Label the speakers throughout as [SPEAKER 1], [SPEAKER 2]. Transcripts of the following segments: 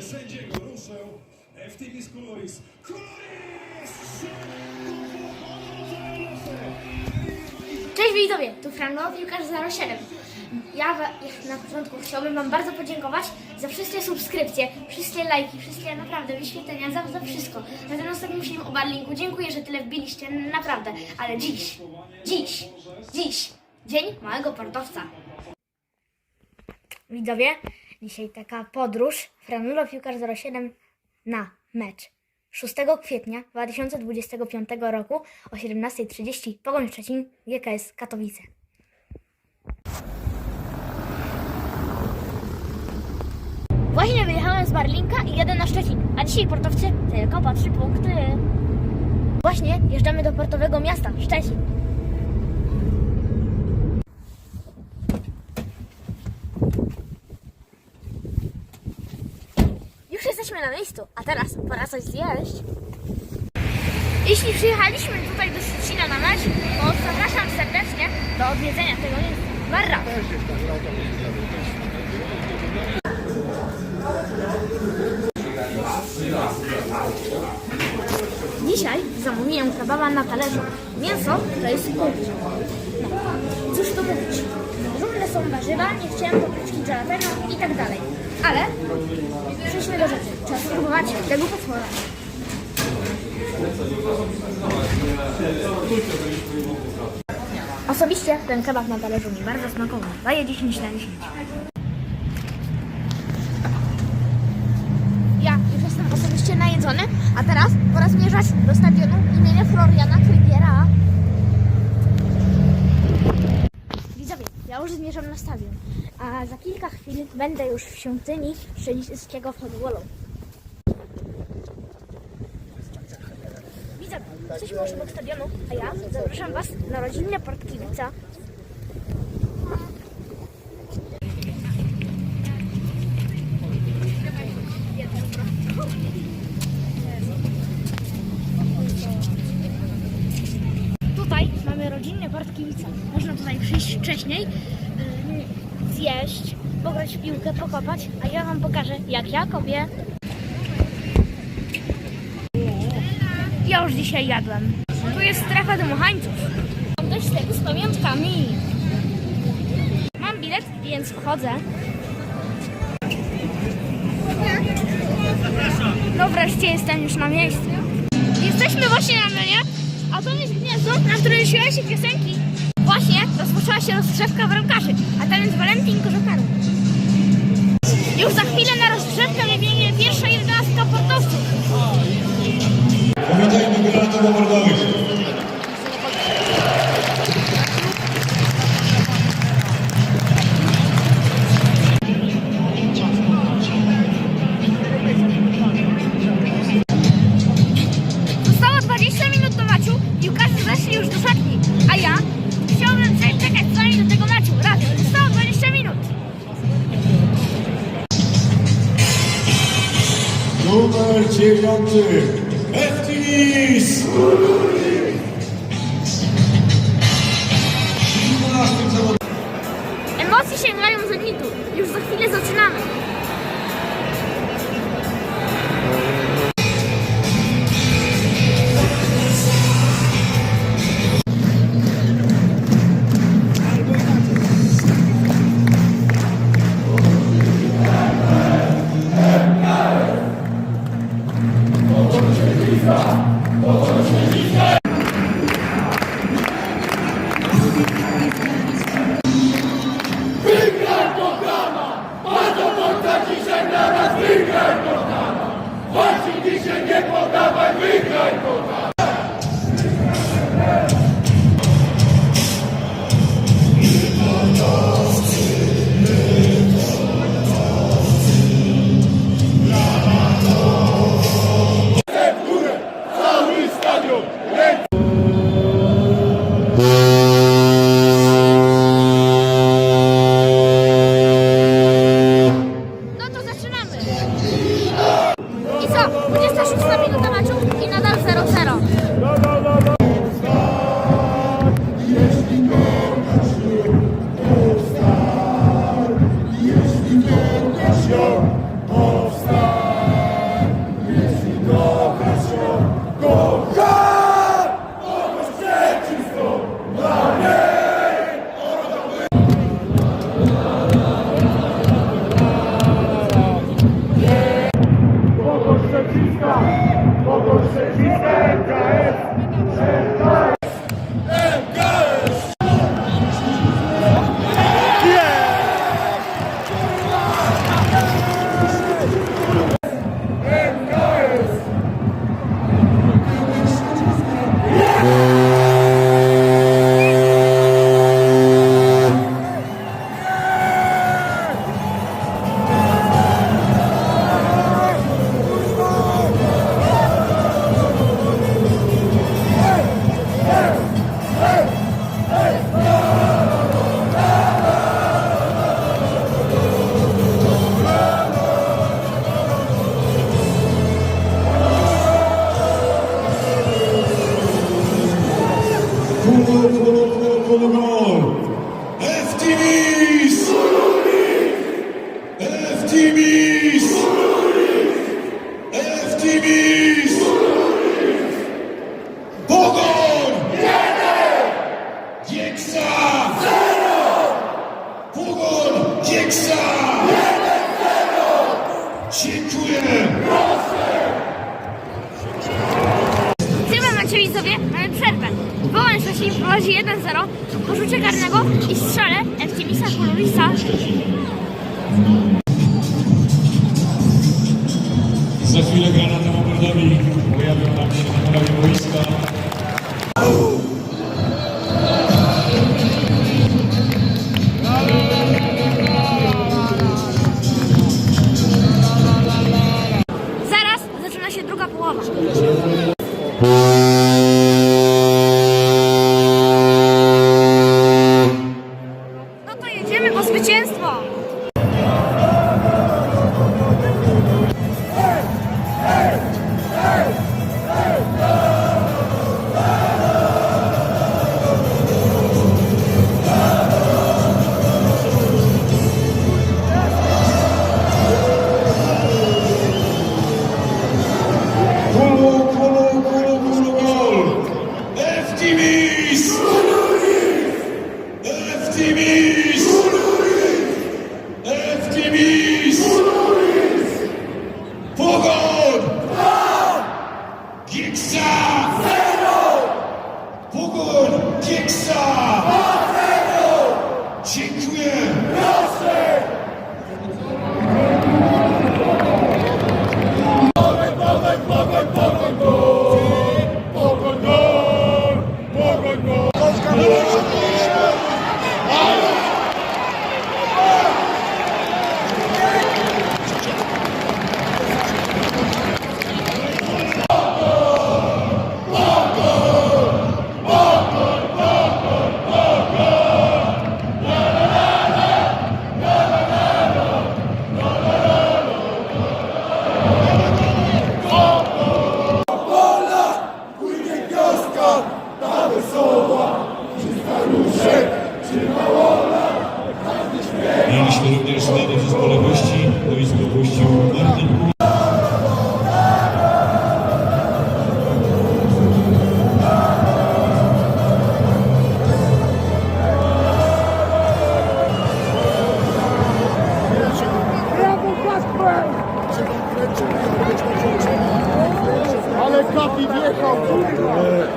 [SPEAKER 1] Sędziego ruszę FTB's Coloris. Coloris!
[SPEAKER 2] Cześć widzowie, tu Franko, piłkarz 07. Ja na początku chciałbym Wam bardzo podziękować za wszystkie subskrypcje, wszystkie lajki, wszystkie naprawdę wyświetlenia, za, za wszystko. Na ten ostatnim filmie o Barlinku dziękuję, że tyle wbiliście, naprawdę. Ale dziś, dziś, dziś, dzień małego portowca. Widzowie, dzisiaj taka podróż Franulo Piłkarz 07 na mecz. 6 kwietnia 2025 roku o 17.30 Pogoń Szczecin, GKS Katowice. Właśnie wyjechałem z Barlinka i jadę na Szczecin, a dzisiaj portowcy tylko 3 punkty. Właśnie jeżdżamy do portowego miasta Szczecin. Już jesteśmy na miejscu, a teraz pora coś zjeść. Jeśli przyjechaliśmy tutaj do Szczecina na mecz, to zapraszam serdecznie do odwiedzenia tego miejsca. Barra! Dzisiaj zamówiłem kebaba na talerzu. Mięso to jest kurczę. No, cóż tu mówić. Różne są warzywa, nie chciałem papryczki jalapeno i tak dalej. Ale przejdźmy do rzeczy. Trzeba spróbować tego potwora. Osobiście ten kebab na talerzu mi bardzo smakował. Daję 10 na 10. Ja już jestem osobiście najedzony, a teraz pora zmierzać do stadionu imienia Floriana Krygiera. Widzowie, ja już zmierzam na stadion, a za kilka chwil będę już w świątyni szczecińskiego futbolu. Widzowie, jesteśmy już obok stadionu, a ja zapraszam Was na rodzinne Port Kibica. A ja Wam pokażę, jak ja kopię. Ja już dzisiaj jadłem. Tu jest strefa dmuchańców. Mam dość tego z pamiątkami. Mam bilet, więc wchodzę. No wreszcie jestem już na miejscu. Jesteśmy właśnie na menie, a to jest gniazdo, na którym siła się piosenki. Właśnie rozpoczęła się rozgrzewka bramkarzy, a tam jest Valentin Korzekanu. Już za chwilę na rozgrzewkę wybiegnie pierwsza jedenastka portowców.
[SPEAKER 3] Powiedzenie granatów obordowych.
[SPEAKER 2] Zostało
[SPEAKER 3] Numer dziewiąty.
[SPEAKER 2] in this your Eftimis! Eftimis! Pogoń! Jeden! Gieksa! Zero! Pogoń! Gieksa! Jeden, zero!
[SPEAKER 3] Dziękuję!
[SPEAKER 2] Chyba macie widzowie, mamy przerwę. Wołam się prowadzi 1-0 po rzucie karnego i strzale Eftimisa Kolorisa.
[SPEAKER 3] Za chwilę granatem obordowi pojawią nam się na prawie boiska.
[SPEAKER 2] Zaraz zaczyna się druga połowa.
[SPEAKER 3] Pogoń! Gieksa! Dziękuję! Mieliśmy również zmiany w zespole gości. Boisko opuścił Martin Kulik.
[SPEAKER 4] Ale kapi wjechał, kurde.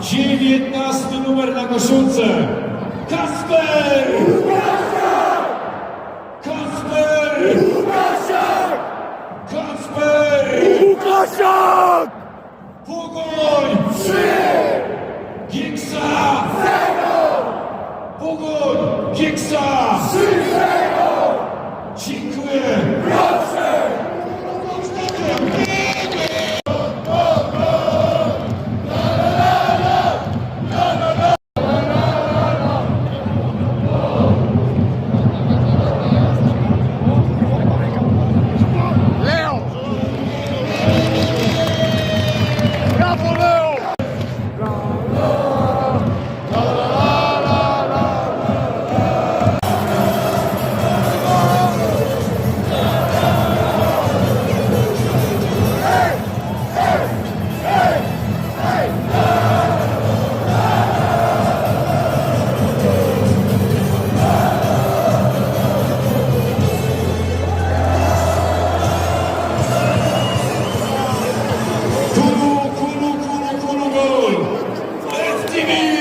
[SPEAKER 3] 19 numer na koszulce. Kasper!
[SPEAKER 4] Łukaszak!
[SPEAKER 3] Pogoń! 3! Gieksa! 0! Pogoń! Gieksa!
[SPEAKER 2] Amen.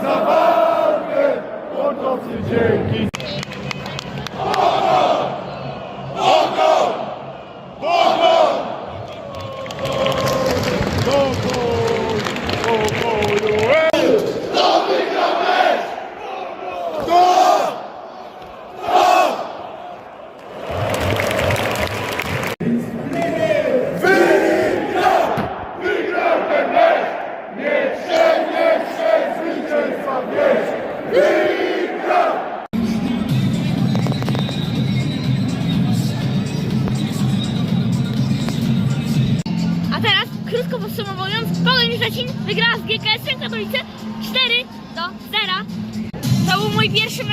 [SPEAKER 2] dzięki za walkę, łączący dzięki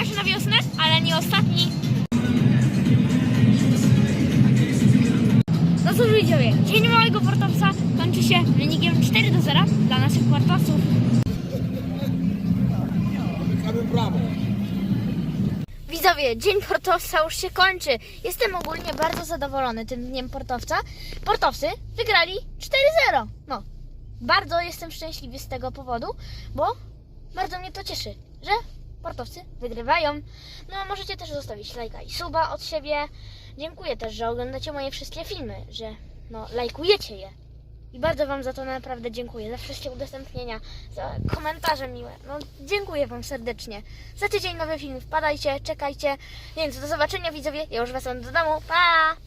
[SPEAKER 2] pierwszy na wiosnę, ale nie ostatni. No cóż widzowie, dzień małego portowca kończy się wynikiem 4 do 0 dla naszych portowców. Widzowie, dzień portowca już się kończy. Jestem ogólnie bardzo zadowolony tym dniem portowca. Portowcy wygrali 4-0. No, bardzo jestem szczęśliwy z tego powodu, bo bardzo mnie to cieszy, że portowcy wygrywają. No, możecie też zostawić lajka i suba od siebie. Dziękuję też, że oglądacie moje wszystkie filmy, że no, lajkujecie je. I bardzo Wam za to naprawdę dziękuję, za wszystkie udostępnienia, za komentarze miłe. No, dziękuję Wam serdecznie. Za tydzień nowy film, wpadajcie, czekajcie. Więc do zobaczenia widzowie, ja już wracam do domu, pa!